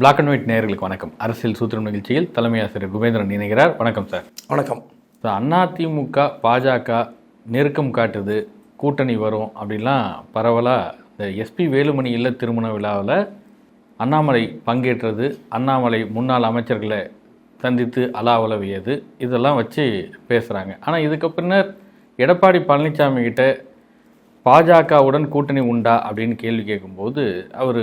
Black and white நேயர்களுக்கு வணக்கம். அரசியல் சூத்திரம் நிகழ்ச்சியில் தலைமை ஆசிரியர் குபேந்திரன் இணைகிறார். வணக்கம் சார் வணக்கம். இப்போ அதிமுக பாஜக நெருக்கம் காட்டுது கூட்டணி வரும் அப்படிலாம் பரவலாக இந்த எஸ்பி வேலுமணி இல்ல திருமண விழாவில் அண்ணாமலை பங்கேற்றது அண்ணாமலை முன்னாள் அமைச்சர்களை சந்தித்து அலாவலவியது இதெல்லாம் வச்சு பேசுகிறாங்க ஆனால் இதுக்கு பின்னர் எடப்பாடி பழனிசாமி கிட்ட பாஜகவுடன் கூட்டணி உண்டா அப்படின்னு கேள்வி கேட்கும்போது அவர்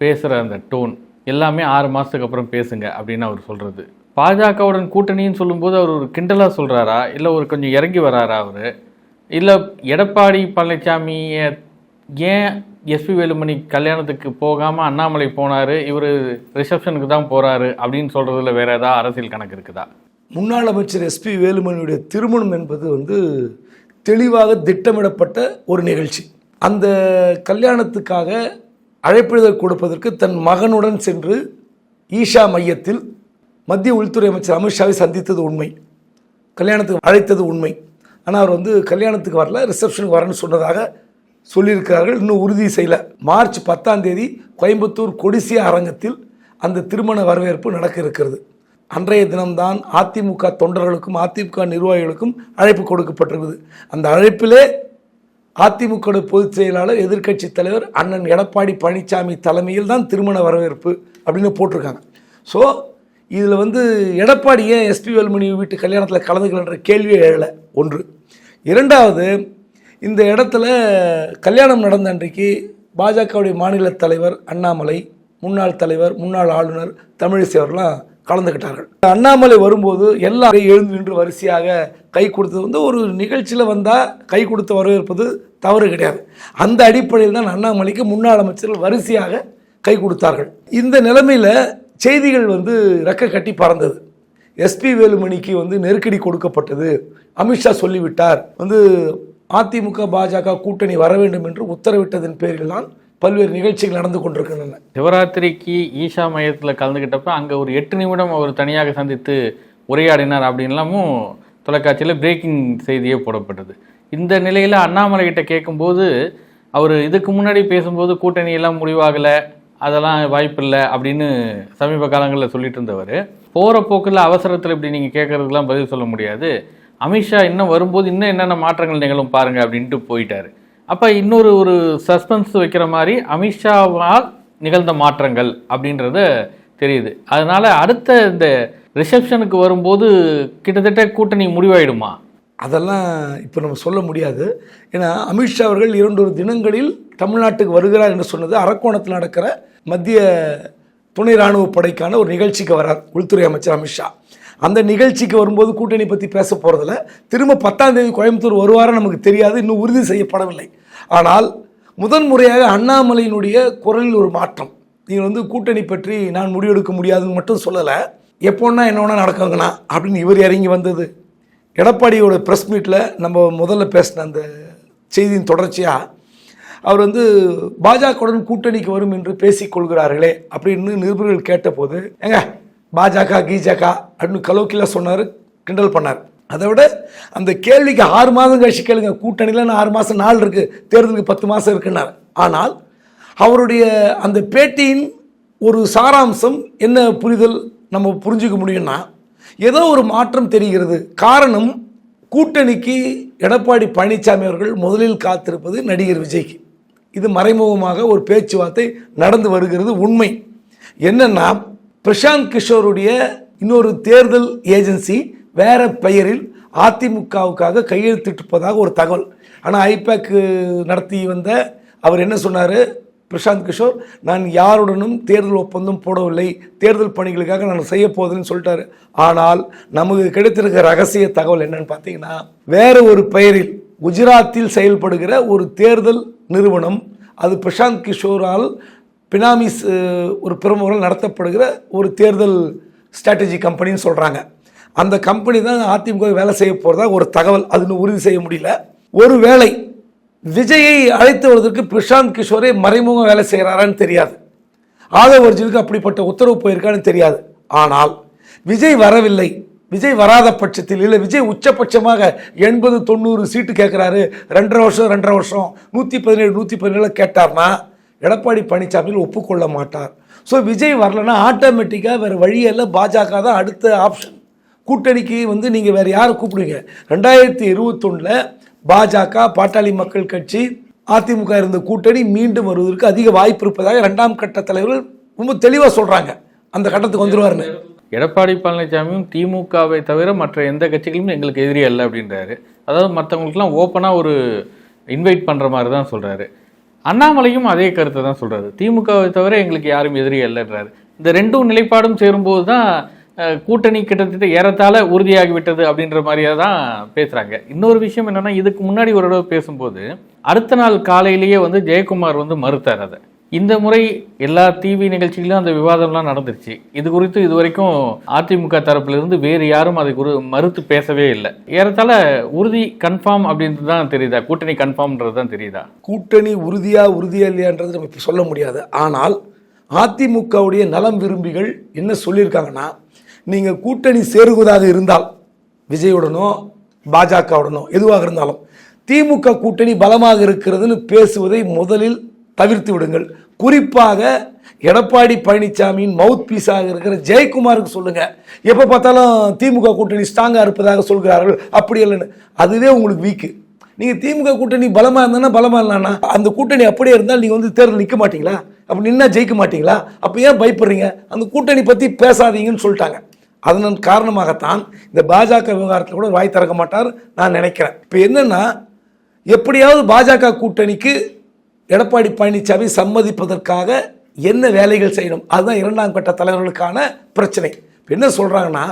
பேசுகிற அந்த டோன் எல்லாமே ஆறு மாதத்துக்கு அப்புறம் பேசுங்க அப்படின்னு அவர் சொல்கிறது பாஜகவுடன் கூட்டணின்னு சொல்லும்போது அவர் ஒரு கிண்டலாக சொல்கிறாரா இல்லை ஒரு கொஞ்சம் இறங்கி வராரா அவர்? இல்லை எடப்பாடி பழனிசாமியை ஏன் எஸ்பி வேலுமணி கல்யாணத்துக்கு போகாமல் அண்ணாமலை போனார்? இவர் ரிசப்ஷனுக்கு தான் போகிறாரு அப்படின்னு சொல்கிறதுல வேறு ஏதாவது அரசியல் கணக்கு இருக்குதா? முன்னாள் அமைச்சர் எஸ்பி வேலுமணியுடைய திருமணம் என்பது வந்து தெளிவாக திட்டமிடப்பட்ட ஒரு நிகழ்ச்சி. அந்த கல்யாணத்துக்காக அழைப்பிதழ் கொடுப்பதற்கு தன் மகனுடன் சென்று ஈஷா மையத்தில் மத்திய உள்துறை அமைச்சர் அமித்ஷாவை சந்தித்தது உண்மை. கல்யாணத்துக்கு அழைத்தது உண்மை. ஆனால் அவர் வந்து கல்யாணத்துக்கு வரல ரிசப்ஷனுக்கு வரேன்னு சொன்னதாக சொல்லியிருக்கிறார்கள். இன்னும் உறுதி செய்யலை. மார்ச் பத்தாம் தேதி கோயம்புத்தூர் கொடிசியா அரங்கத்தில் அந்த திருமண வரவேற்பு நடக்க இருக்கிறது. அன்றைய தினம்தான் அதிமுக தொண்டர்களுக்கும் அதிமுக நிர்வாகிகளுக்கும் அழைப்பு கொடுக்கப்பட்டிருக்குது அந்த அழைப்பிலே அதிமுக பொதுச் செயலாளர் எதிர்க்கட்சி தலைவர் அண்ணன் எடப்பாடி பழனிசாமி தலைமையில் தான் திருமண வரவேற்பு அப்படின்னு போட்டிருக்காங்க. ஸோ இதில் வந்து எடப்பாடி ஏன் எஸ்பி வேலுமணி வீட்டு கல்யாணத்தில் கலந்துக்கலன்ற கேள்வியே எழலை. ஒன்று. இரண்டாவது இந்த இடத்துல கல்யாணம் நடந்த அன்றைக்கு பாஜகவுடைய மாநில தலைவர் அண்ணாமலை முன்னாள் தலைவர் முன்னாள் ஆளுநர் தமிழிசை அவர்லாம் கலந்துக்கிட்டார்கள். அண்ணாமலை வரும்போது எல்லாரையும் எழுந்து நின்று வரிசையாக கை கொடுத்தது வந்து ஒரு நிகழ்ச்சியில் வந்தால் கை கொடுத்து வரவேற்பது தவறு கிடையாது. அந்த அடிப்படையில் தான் அண்ணாமலைக்கு முன்னாள் அமைச்சர்கள் வரிசையாக கை கொடுத்தார்கள். இந்த நிலைமையில் செய்திகள் வந்து ரெக்க கட்டி பறந்தது. எஸ்பி வேலுமணிக்கு வந்து நெருக்கடி கொடுக்கப்பட்டது. அமித்ஷா சொல்லிவிட்டார். வந்து அதிமுக பாஜக கூட்டணி வர வேண்டும் என்று உத்தரவிட்டதன் பேரில் தான் பல்வேறு நிகழ்ச்சிகள் நடந்து கொண்டிருக்கின்றன. சிவராத்திரிக்கு ஈஷா மையத்தில் கலந்துக்கிட்டப்ப அங்கே ஒரு எட்டு நிமிடம் அவர் தனியாக சந்தித்து உரையாடினார் அப்படின்லாமும் தொலைக்காட்சியில் பிரேக்கிங் செய்தியே போடப்பட்டது. இந்த நிலையில் அண்ணாமலை கிட்ட கேட்கும்போது அவர் இதுக்கு முன்னாடி பேசும்போது கூட்டணி எல்லாம் முடிவாகலை அதெல்லாம் வாய்ப்பில்லை அப்படின்னு சமீப காலங்களில் சொல்லிட்டு இருந்தவர். போகிற போக்கில் அவசரத்தில் இப்படி நீங்கள் கேட்குறதுக்கெலாம் பதில் சொல்ல முடியாது. அமித்ஷா இன்னும் வரும்போது இன்னும் என்னென்ன மாற்றங்கள் நிகழும் பாருங்கள் அப்படின்ட்டு போயிட்டார். அப்போ இன்னொரு ஒரு சஸ்பென்ஸ் வைக்கிற மாதிரி அமித்ஷாவால் நிகழ்ந்த மாற்றங்கள் அப்படின்றத தெரியுது. அதனால் அடுத்த இந்த ரிசப்ஷனுக்கு வரும்போது கிட்டத்தட்ட கூட்டணி முடிவாயிடுமா? அதெல்லாம் இப்போ நம்ம சொல்ல முடியாது. ஏன்னா அமித்ஷா அவர்கள் இரண்டொரு தினங்களில் தமிழ்நாட்டுக்கு வருகிறார் என்று சொன்னது அரக்கோணத்தில் நடக்கிற மத்திய துணை இராணுவ படைக்கான ஒரு நிகழ்ச்சிக்கு வரார் உள்துறை அமைச்சர் அமித்ஷா அந்த நிகழ்ச்சிக்கு வரும்போது கூட்டணி பற்றி பேச போகிறதில்ல திரும்ப பத்தாம் தேதி கோயம்புத்தூர் வருவாரா நமக்கு தெரியாது. இன்னும் உறுதி செய்யப்படவில்லை. ஆனால் முதன் முறையாக அண்ணாமலையினுடைய குரலில் ஒரு மாற்றம். நீங்கள் வந்து கூட்டணி பற்றி நான் முடிவெடுக்க முடியாதுன்னு மட்டும் சொல்லலை. எப்போன்னா என்ன வேணால் நடக்குங்கண்ணா அப்படின்னு இவர் இறங்கி வந்தது. எடப்பாடியோட ப்ரெஸ் மீட்டில் நம்ம முதல்ல பேசின அந்த செய்தியின் தொடர்ச்சியாக அவர் வந்து பாஜகவுடன் கூட்டணிக்கு வரும் என்று பேசிக் கொள்கிறார்களே அப்படின்னு நிருபர்கள் கேட்டபோது ஏங்க பாஜக கீஜக அப்படின்னு கலோக்கில சொன்னார் கிண்டல் பண்ணார். அதை விட அந்த கேள்விக்கு ஆறு மாதம் கழிச்சு கேளுங்க கூட்டணியில் ஆறு மாதம் நாள் இருக்குது தேர்தலுக்கு பத்து மாதம் இருக்குன்னார். ஆனால் அவருடைய அந்த பேட்டியின் ஒரு சாராம்சம் என்ன புரிதல் நம்ம புரிஞ்சுக்க முடியும்னா ஏதோ ஒரு மாற்றம் தெரிகிறது. காரணம் கூட்டணிக்கு எடப்பாடி பழனிசாமி அவர்கள் முதலில் காத்திருப்பது நடிகர் விஜய்க்கு. இது மறைமுகமாக ஒரு பேச்சுவார்த்தை நடந்து வருகிறது உண்மை. என்னன்னா பிரசாந்த் கிஷோருடைய இன்னொரு தேர்தல் ஏஜென்சி வேற பெயரில் அதிமுகவுக்காக கையெழுத்திட்டிருப்பதாக ஒரு தகவல். ஆனால் ஐபேக்கு நடத்தி வந்த அவர் என்ன சொன்னார்? பிரசாந்த் கிஷோர் நான் யாருடனும் தேர்தல் ஒப்பந்தம் போடவில்லை. தேர்தல் பணிகளுக்காக நான் செய்ய போவதுன்னு சொல்லிட்டாரு. ஆனால் நமக்கு கிடைத்திருக்கிற ரகசிய தகவல் என்னன்னு பார்த்தீங்கன்னா வேற ஒரு பெயரில் குஜராத்தில் செயல்படுகிற ஒரு தேர்தல் நிறுவனம் அது பிரசாந்த் கிஷோரால் பினாமிஸ் ஒரு பிரமுகரால் நடத்தப்படுகிற ஒரு தேர்தல் ஸ்ட்ராட்டஜி கம்பெனின்னு சொல்கிறாங்க அந்த கம்பெனி தான் அதிமுக வேலை செய்ய போகிறதா ஒரு தகவல். அதுன்னு உறுதி செய்ய முடியல. ஒரு வேளை விஜயை அழைத்து வருவதற்கு பிரசாந்த் கிஷோரே மறைமுக வேலை செய்கிறாரான்னு தெரியாது. ஆதவ் அர்ஜுனுக்கு அப்படிப்பட்ட உத்தரவு போயிருக்கான்னு தெரியாது. ஆனால் விஜய் வரவில்லை. விஜய் வராத பட்சத்தில் இல்லை விஜய் உச்சபட்சமாக எண்பது தொண்ணூறு சீட்டு கேட்குறாரு. ரெண்டரை வருஷம் ரெண்டரை வருஷம் நூற்றி பதினேழு நூற்றி பதினேழு கேட்டார்னா எடப்பாடி பழனிசாமியில் ஒப்புக்கொள்ள மாட்டார். ஸோ விஜய் வரலன்னா ஆட்டோமேட்டிக்காக வேறு வழியெல்லாம் பாஜக தான் அடுத்த ஆப்ஷன். கூட்டணிக்கு வந்து நீங்கள் வேறு யாரை கூப்பிடுவீங்க? ரெண்டாயிரத்தி இருபத்தொன்னில் பாஜக பாட்டாளி மக்கள் கட்சி அதிமுக இருந்த கூட்டணி மீண்டும் வருவதற்கு அதிக வாய்ப்பு இருப்பதாக இரண்டாம் கட்ட தலைவர்கள் ரொம்ப தெளிவாக சொல்கிறாங்க அந்த கட்டத்துக்கு வந்துருவாருன்னு. எடப்பாடி பழனிசாமியும் திமுகவை தவிர மற்ற எந்த கட்சிகளும் எங்களுக்கு எதிரி அல்ல அப்படின்றாரு. அதாவது மற்றவங்களுக்குலாம் ஓப்பனாக ஒரு இன்வைட் பண்ணுற மாதிரி தான் சொல்கிறாரு அண்ணாமலையும் அதே கருத்தை தான் சொல்கிறாரு திமுகவை தவிர எங்களுக்கு யாரும் எதிரி அல்லன்றாரு. இந்த ரெண்டும் நிலைப்பாடும் சேரும்போது தான் கூட்டணி கிட்டத்தட்ட ஏறத்தாழ உறுதியாகிவிட்டது அப்படின்ற மாதிரியே தான் பேசுகிறாங்க இன்னொரு விஷயம் என்னன்னா இதுக்கு முன்னாடி ஒரு தடவை பேசும்போது அடுத்த நாள் காலையிலேயே வந்து ஜெயக்குமார் வந்து மறுத்தார் அதை. இந்த முறை எல்லா டிவி நிகழ்ச்சிகளிலும் அந்த விவாதம்லாம் நடந்துருச்சு. இது குறித்து இது வரைக்கும் அதிமுக தரப்பிலிருந்து வேறு யாரும் அதை குறி மறுத்து பேசவே இல்லை. ஏறத்தாழ உறுதி கன்ஃபார்ம் அப்படின்றது தான் தெரியுதா? கூட்டணி கன்ஃபார்ம்ன்றது தான் தெரியுதா? கூட்டணி உறுதியா உறுதியா இல்லையான்றது நம்ம இப்போ சொல்ல முடியாது. ஆனால் அதிமுகவுடைய நலம் விரும்பிகள் என்ன சொல்லியிருக்காங்கன்னா நீங்கள் கூட்டணி சேருவதாக இருந்தால் விஜயுடனோ பாஜகவுடனோ எதுவாக இருந்தாலும் திமுக கூட்டணி பலமாக இருக்கிறதுன்னு பேசுவதை முதலில் தவிர்த்து விடுங்கள். குறிப்பாக எடப்பாடி பழனிசாமியின் மவுத் பீஸாக இருக்கிற ஜெயக்குமாருக்கு சொல்லுங்க. எப்போ பார்த்தாலும் திமுக கூட்டணி ஸ்ட்ராங்காக இருப்பதாக சொல்கிறார்கள். அப்படி இல்லைன்னு அதுவே உங்களுக்கு வீக்கு நீங்கள் திமுக கூட்டணி பலமாக இருந்தானா பலமாக இல்லைன்னா அந்த கூட்டணி அப்படியே இருந்தால் நீங்கள் வந்து தேர்தல் நிற்க மாட்டீங்களா? அப்படி நின்னா ஜெயிக்க மாட்டீங்களா? அப்போ ஏன் பயப்படுறீங்க? அந்த கூட்டணி பற்றி பேசாதீங்கன்னு சொல்லிட்டாங்க. அதன் காரணமாகத்தான் இந்த பாஜக விவகாரத்தில் கூட வாய் திறக்க மாட்டார் நான் நினைக்கிறேன். இப்போ என்னென்னா எப்படியாவது பாஜக கூட்டணிக்கு எடப்பாடி பழனிசாமி சம்மதிப்பதற்காக என்ன வேலைகள் செய்யணும்? அதுதான் இரண்டாம் கட்ட தலைவர்களுக்கான பிரச்சனை. இப்போ என்ன சொல்கிறாங்கன்னா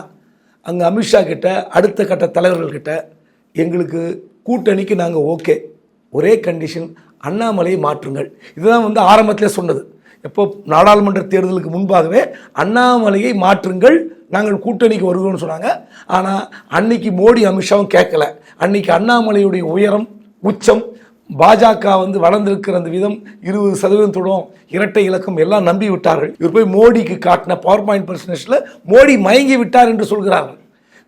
அங்கே அமித்ஷா கிட்ட அடுத்த கட்ட தலைவர்கள்கிட்ட எங்களுக்கு கூட்டணிக்கு நாங்கள் ஓகே. ஒரே கண்டிஷன் அண்ணாமலையை மாற்றுங்கள். இதுதான் வந்து ஆரம்பத்திலே சொன்னது. எப்போ நாடாளுமன்ற தேர்தலுக்கு முன்பாகவே அண்ணாமலையை மாற்றுங்கள் நாங்கள் கூட்டணிக்கு வருவோம்னு சொன்னாங்க. ஆனால் அன்னைக்கு மோடி அமித்ஷாவும் கேட்கல. அன்னைக்கு அண்ணாமலையுடைய உயரம் உச்சம் பாஜக வந்து வளர்ந்திருக்கிற அந்த விதம் இருபது சதவீதம் தொடும் இரட்டை இலக்கம் எல்லாம் நம்பி விட்டார்கள். இவர் போய் மோடிக்கு காட்டின பவர் பாயிண்ட் பிரசன்டேஷனில் மோடி மயங்கி விட்டார் என்று சொல்கிறார்கள்.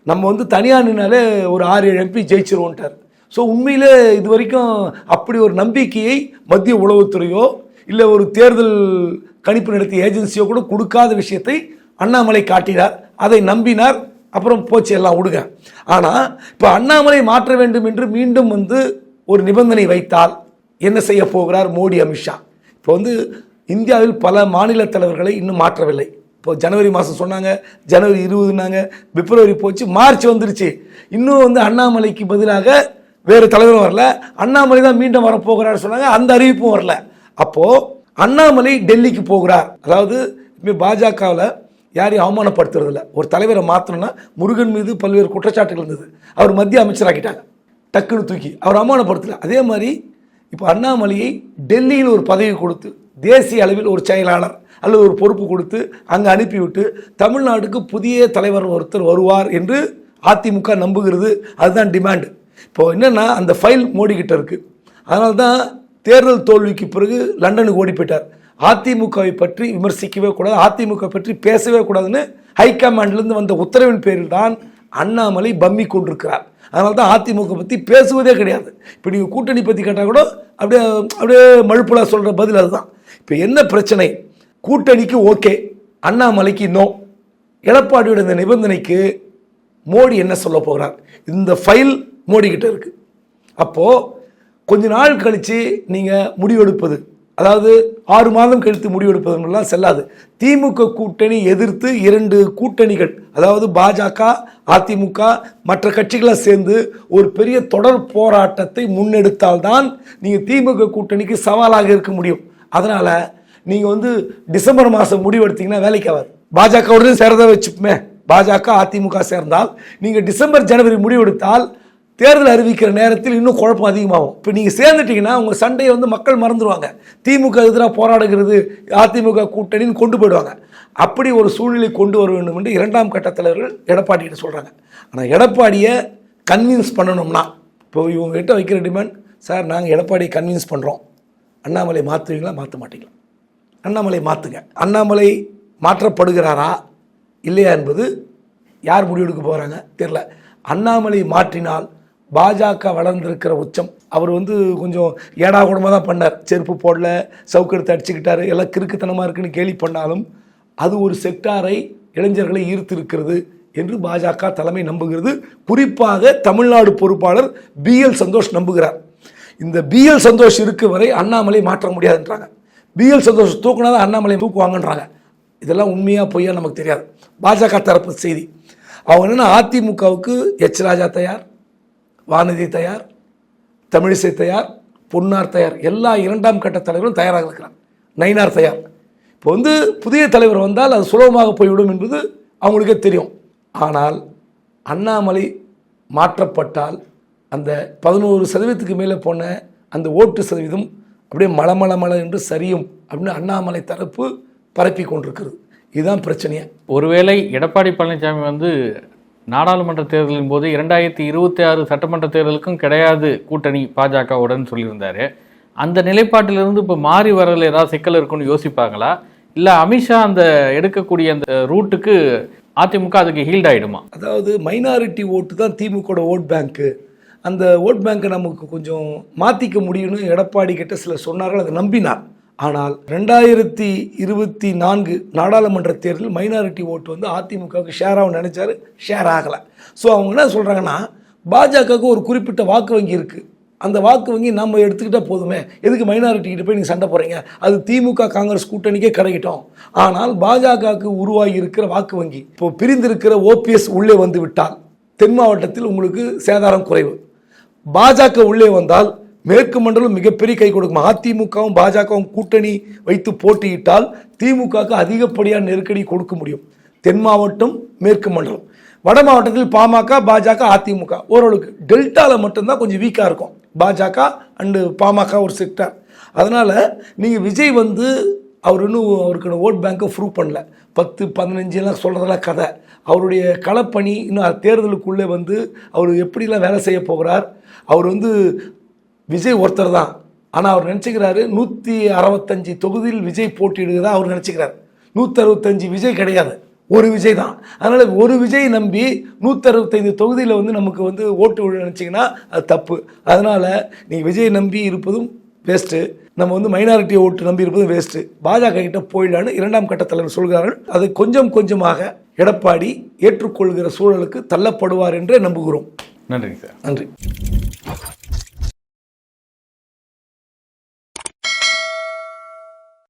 நம்ம வந்து தனியாக நின்னாலே ஒரு ஆறு ஏழு எம்பி ஜெயிச்சிருவோன்ட்டார் ஸோ உண்மையிலே இது வரைக்கும் அப்படி ஒரு நம்பிக்கையை மத்திய உளவுத்துறையோ இல்லை ஒரு தேர்தல் கணிப்பு நடத்திய ஏஜென்சியோ கூட கொடுக்காத விஷயத்தை அண்ணாமலை காட்டினார் அதை நம்பினார் அப்புறம் போச்சு எல்லாம் விடுங்க ஆனால் இப்போ அண்ணாமலை மாற்ற வேண்டும் என்று மீண்டும் வந்து ஒரு நிபந்தனை வைத்தால் என்ன செய்ய போகிறார் மோடி அமித்ஷா இப்போ வந்து இந்தியாவில் பல மாநில தலைவர்களை இன்னும் மாற்றவில்லை. இப்போ ஜனவரி மாதம் சொன்னாங்க ஜனவரி இருபதுனாங்க பிப்ரவரி போச்சு மார்ச் வந்துருச்சு. இன்னும் வந்து அண்ணாமலைக்கு பதிலாக வேறு தலைவரும் வரல. அண்ணாமலை தான் மீண்டும் வரப்போகிறார் சொன்னாங்க அந்த அறிவிப்பும் வரல. அப்போது அண்ணாமலை டெல்லிக்கு போகிறார். அதாவது பாஜகவில் யாரையும் அவமானப்படுத்துறதில்ல. ஒரு தலைவரை மாற்றணும்னா முருகன் மீது பல்வேறு குற்றச்சாட்டுகள் இருந்தது. அவர் மத்திய அமைச்சராக்கிட்டாங்க. டக்குன்னு தூக்கி. அவர் அவமானப்படுத்தல. அதே மாதிரி இப்போ அண்ணாமலையை டெல்லியில் ஒரு பதவி கொடுத்து தேசிய அளவில் ஒரு செயலாளர் அல்லது ஒரு பொறுப்பு கொடுத்து அங்கே அனுப்பிவிட்டு தமிழ்நாட்டுக்கு புதிய தலைவர் ஒருத்தர் வருவார் என்று அதிமுக நம்புகிறது. அதுதான் டிமாண்டு இப்போ என்னென்னா அந்த ஃபைல் மோடிக்கிட்ட இருக்குது அதனால தான் தேர்தல் தோல்விக்கு பிறகு லண்டனுக்கு ஓடி போயிட்டார். அதிமுகவை பற்றி விமர்சிக்கவே கூடாது அதிமுக பற்றி பேசவே கூடாதுன்னு ஹைகமாண்ட்லேருந்து வந்த உத்தரவின் பேரில் தான் அண்ணாமலை பம்மி கொண்டிருக்கிறார். அதனால தான் அதிமுக பற்றி பேசுவதே கிடையாது. இப்போ நீங்கள் கூட்டணி பற்றி கேட்டால் கூட அப்படியே அப்படியே மழுப்புலா சொல்கிற பதில் அதுதான். இப்போ என்ன பிரச்சனை? கூட்டணிக்கு ஓகே அண்ணாமலைக்கு நோ எடப்பாடியோட இந்த நிபந்தனைக்கு மோடி என்ன சொல்ல போகிறார்? இந்த ஃபைல் மோடி கிட்ட இருக்கு. அப்போது கொஞ்ச நாள் கழித்து நீங்கள் முடிவெடுப்பது. அதாவது ஆறு மாதம் கழித்து முடிவெடுப்பதெல்லாம் செல்லாது. திமுக கூட்டணி எதிர்த்து இரண்டு கூட்டணிகள் அதாவது பாஜக அதிமுக மற்ற கட்சிகளாக சேர்ந்து ஒரு பெரிய தொடர் போராட்டத்தை முன்னெடுத்தால்தான் நீங்கள் திமுக கூட்டணிக்கு சவாலாக இருக்க முடியும். அதனால் நீங்கள் வந்து டிசம்பர் மாதம் முடிவெடுத்தீங்கன்னா வேலைக்கு ஆகாது. பாஜகவுடன் சேர்றதை வச்சுப்போமே. பாஜக அதிமுக சேர்ந்தால் நீங்கள் டிசம்பர் ஜனவரி முடிவெடுத்தால் தேர்தல் அறிவிக்கிற நேரத்தில் இன்னும் குழப்பம் அதிகமாகும். இப்போ நீங்கள் சேர்ந்துட்டீங்கன்னா உங்கள் சண்டையை வந்து மக்கள் மறந்துடுவாங்க திமுக எதிராக போராடுகிறது அதிமுக கூட்டணின்னு கொண்டு போயிடுவாங்க. அப்படி ஒரு சூழ்நிலை கொண்டு வர வேண்டும் என்று இரண்டாம் கட்ட தலைவர்கள் எடப்பாடிகிட்ட சொல்கிறாங்க ஆனால் எடப்பாடியை கன்வின்ஸ் பண்ணணும்னா இப்போ இவங்ககிட்ட வைக்கிற டிமாண்ட் சார் நாங்கள் எடப்பாடியை கன்வின்ஸ் பண்ணுறோம் அண்ணாமலை மாற்றுவீங்களா மாற்ற மாட்டீங்களா? அண்ணாமலை மாற்றுங்க அண்ணாமலை மாற்றப்படுகிறாரா இல்லையா என்பது யார் முடிவெடுக்க போகிறாங்க தெரில அண்ணாமலை மாற்றினால் பாஜக வளர்ந்திருக்கிற உச்சம். அவர் வந்து கொஞ்சம் ஏடா கூடமாக தான் பண்ணார். செருப்பு போடல சவுக்கெடுத்து அடிச்சுக்கிட்டாரு. எல்லாம் கிறுக்குத்தனமாக இருக்குன்னு கேலி பண்ணாலும் அது ஒரு செக்டாரை இளைஞர்களை ஈர்த்திருக்கிறது என்று பாஜக தலைமை நம்புகிறது. குறிப்பாக தமிழ்நாடு பொறுப்பாளர் பிஎல் சந்தோஷ் நம்புகிறார். இந்த பிஎல் சந்தோஷ் இருக்கு வரை அண்ணாமலை மாற்ற முடியாதுன்றாங்க. பிஎல் சந்தோஷ் தூக்குனா தான் அண்ணாமலை தூக்குவாங்கன்றாங்க. இதெல்லாம் உண்மையா பொய்யா நமக்கு தெரியாது. பாஜக தரப்பு செய்தி. அவங்க என்னென்னா அதிமுகவுக்கு எச் ராஜா தயார். வானதி தயார் தமிழிசை தயார் பொன்னார் தயார் எல்லா இரண்டாம் கட்ட தலைவரும் தயாராக இருக்கிறார் நயினார் தயார். இப்போ வந்து புதிய தலைவர் வந்தால் அது சுலபமாக போய்விடும் என்பது அவங்களுக்கே தெரியும். ஆனால் அண்ணாமலை மாற்றப்பட்டால் அந்த பதினோரு சதவீதத்துக்கு மேலே போன அந்த ஓட்டு சதவீதம் அப்படியே மளமள மல என்று சரியும் அப்படின்னு அண்ணாமலை தரப்பு பரப்பி கொண்டிருக்கிறது. இதுதான் பிரச்சனையே. ஒருவேளை எடப்பாடி பழனிசாமி வந்து நாடாளுமன்ற தேர்தலின் போது இரண்டாயிரத்தி இருபத்தி ஆறு சட்டமன்ற தேர்தலுக்கும் கிடையாது கூட்டணி பாஜகவுடன் சொல்லியிருந்தார். அந்த நிலைப்பாட்டிலிருந்து இப்போ மாறி வரதுல ஏதாவது சிக்கல் இருக்குன்னு யோசிப்பாங்களா? இல்லை அமித்ஷா அந்த எடுக்கக்கூடிய அந்த ரூட்டுக்கு அதிமுக அதுக்கு ஹீல்ட் ஆகிடுமா அதாவது மைனாரிட்டி ஓட்டு தான் திமுக ஓட் பேங்க்கு. அந்த ஓட் பேங்க்கை நமக்கு கொஞ்சம் மாற்றிக்க முடியும்னு எடப்பாடி கிட்ட சில சொன்னார்கள் அதை நம்பினார். ஆனால் ரெண்டாயிரத்தி இருபத்தி நான்கு நாடாளுமன்ற தேர்தலில் மைனாரிட்டி ஓட்டு வந்து அதிமுகவுக்கு ஷேர் ஆகும் நினைச்சாரு ஷேர் ஆகலை. ஸோ அவங்க என்ன சொல்கிறாங்கன்னா பாஜகவுக்கு ஒரு குறிப்பிட்ட வாக்கு வங்கி இருக்குது அந்த வாக்கு வங்கி நம்ம எடுத்துக்கிட்டால் போதுமே. எதுக்கு மைனாரிட்டிகிட்ட போய் நீங்கள் சண்டை போகிறீங்க அது திமுக காங்கிரஸ் கூட்டணிக்கே கிடைக்கட்டும் ஆனால் பாஜகவுக்கு உருவாகி இருக்கிற வாக்கு வங்கி இப்போ பிரிந்திருக்கிற ஓபிஎஸ் உள்ளே வந்து விட்டால் தென் மாவட்டத்தில் உங்களுக்கு சேதாரம் குறைவு. பாஜக உள்ளே வந்தால் மேற்கு மண்டலம் மிகப்பெரிய கை கொடுக்கும். அதிமுகவும் பாஜகவும் கூட்டணி வைத்து போட்டியிட்டால் திமுகவுக்கு அதிகப்படியான நெருக்கடி கொடுக்க முடியும். தென் மாவட்டம் மேற்கு மண்டலம். வட மாவட்டத்தில் பாமக பாஜக அதிமுக. ஓரளவுக்கு டெல்டாவில் மட்டும்தான் கொஞ்சம் வீக்காக இருக்கும். பாஜக அண்டு பாமக ஒரு செக்டர் அதனால் நீங்கள் விஜய் வந்து அவர் இன்னும் அவருக்கான ஓட் பேங்க்கை ப்ரூவ் பண்ணல. பத்து பதினஞ்சுலாம் சொல்கிறதெல்லாம் கதை. அவருடைய களப்பணி இன்னும் தேர்தலுக்குள்ளே வந்து அவர் எப்படிலாம் வேலை செய்ய போகிறார்? அவர் வந்து விஜய் ஒருத்தர் தான். ஆனால் அவர் நினச்சிக்கிறாரு நூற்றி அறுபத்தஞ்சு தொகுதியில் விஜய் போட்டியிடுகிறதா அவர் நினச்சிக்கிறார். நூற்றி அறுபத்தஞ்சு விஜய் கிடையாது. ஒரு விஜய் தான். அதனால் ஒரு விஜய் நம்பி நூற்றி அறுபத்தைந்து தொகுதியில் வந்து நமக்கு வந்து ஓட்டு விழ நினச்சிங்கன்னா அது தப்பு. அதனால் நீங்கள் விஜய் நம்பி இருப்பதும் வேஸ்ட்டு நம்ம வந்து மைனாரிட்டி ஓட்டு நம்பி இருப்பதும் வேஸ்ட்டு பாஜக கிட்ட போயிடலான்னு இரண்டாம் கட்ட தலைவர் சொல்கிறார்கள். அதை கொஞ்சம் கொஞ்சமாக எடப்பாடி ஏற்றுக்கொள்கிற சூழலுக்கு தள்ளப்படுவார் என்றே நம்புகிறோம். நன்றிங்க சார். நன்றி.